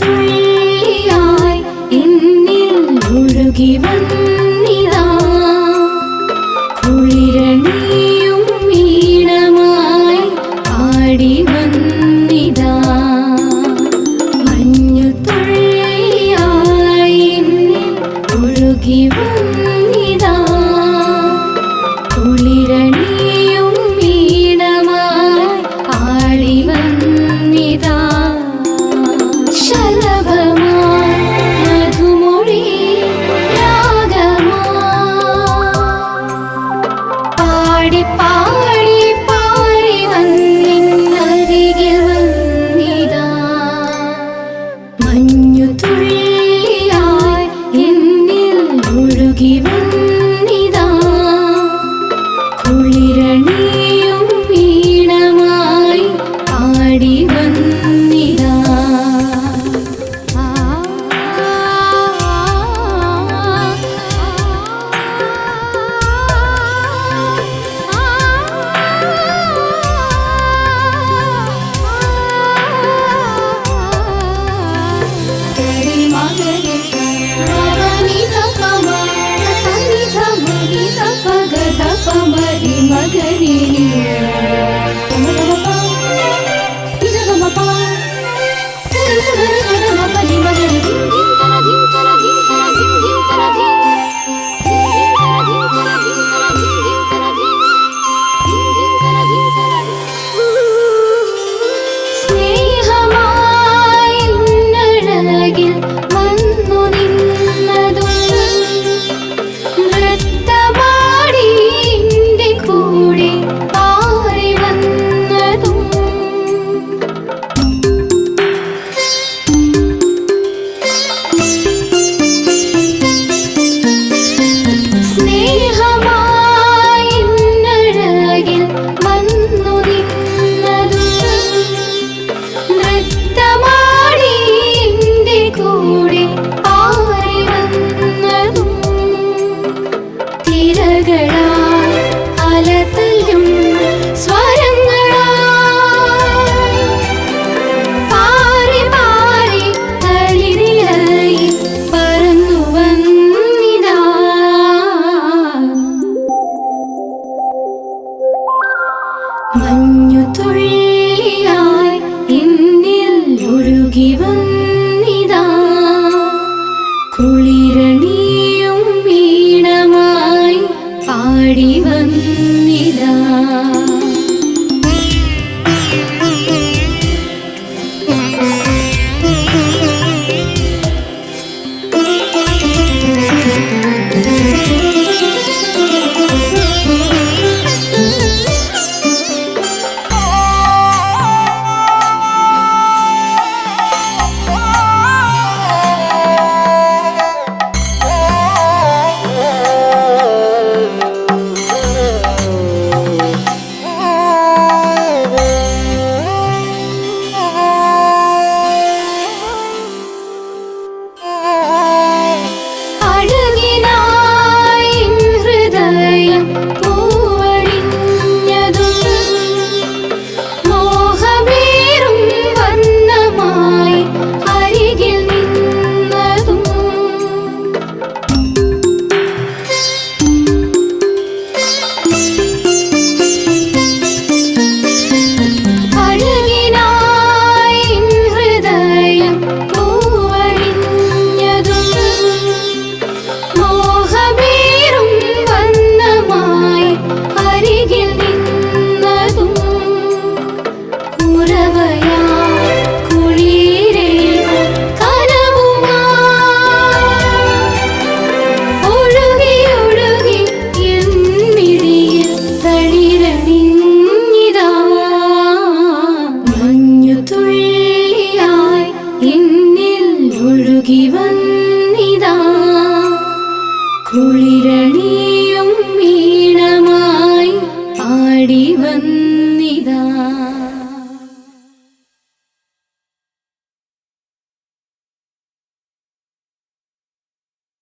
തുള്ളിയായി എന്നിൽ ഒഴുകി വന്നു. even തുള്ളിയായി എന്നിൽ ഒഴുകി വന്നിതാ. കുളിരണിയും വീണമായി പാടി വന്നിതാ.